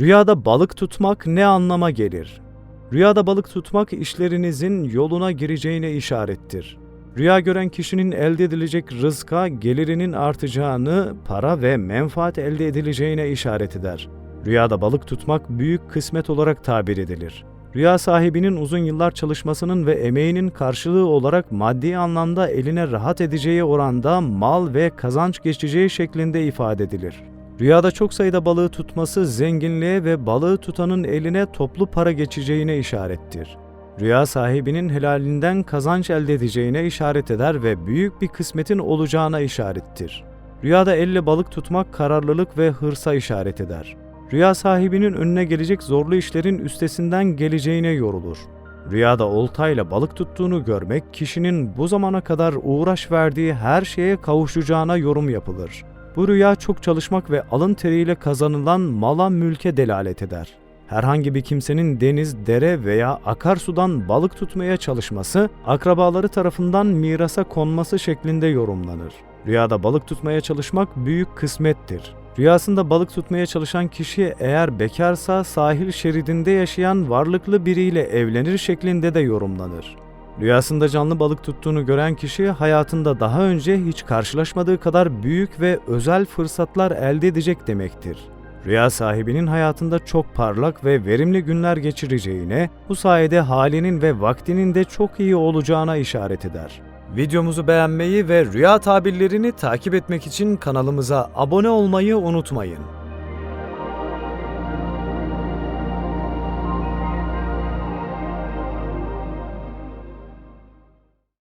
Rüyada balık tutmak ne anlama gelir? Rüyada balık tutmak işlerinizin yoluna gireceğine işarettir. Rüya gören kişinin elde edilecek rızka, gelirinin artacağını, para ve menfaat elde edileceğine işaret eder. Rüyada balık tutmak büyük kısmet olarak tabir edilir. Rüya sahibinin uzun yıllar çalışmasının ve emeğinin karşılığı olarak maddi anlamda eline rahat edeceği oranda mal ve kazanç geçeceği şeklinde ifade edilir. Rüyada çok sayıda balığı tutması zenginliğe ve balığı tutanın eline toplu para geçeceğine işarettir. Rüya sahibinin helalinden kazanç elde edeceğine işaret eder ve büyük bir kısmetin olacağına işarettir. Rüyada elle balık tutmak kararlılık ve hırsa işaret eder. Rüya sahibinin önüne gelecek zorlu işlerin üstesinden geleceğine yorulur. Rüyada oltayla balık tuttuğunu görmek kişinin bu zamana kadar uğraş verdiği her şeye kavuşacağına yorum yapılır. Bu rüya çok çalışmak ve alın teriyle kazanılan mala mülke delalet eder. Herhangi bir kimsenin deniz, dere veya akarsudan balık tutmaya çalışması, akrabaları tarafından mirasa konması şeklinde yorumlanır. Rüyada balık tutmaya çalışmak büyük kısmettir. Rüyasında balık tutmaya çalışan kişi eğer bekarsa sahil şeridinde yaşayan varlıklı biriyle evlenir şeklinde de yorumlanır. Rüyasında canlı balık tuttuğunu gören kişi hayatında daha önce hiç karşılaşmadığı kadar büyük ve özel fırsatlar elde edecek demektir. Rüya sahibinin hayatında çok parlak ve verimli günler geçireceğine, bu sayede halinin ve vaktinin de çok iyi olacağına işaret eder. Videomuzu beğenmeyi ve rüya tabirlerini takip etmek için kanalımıza abone olmayı unutmayın.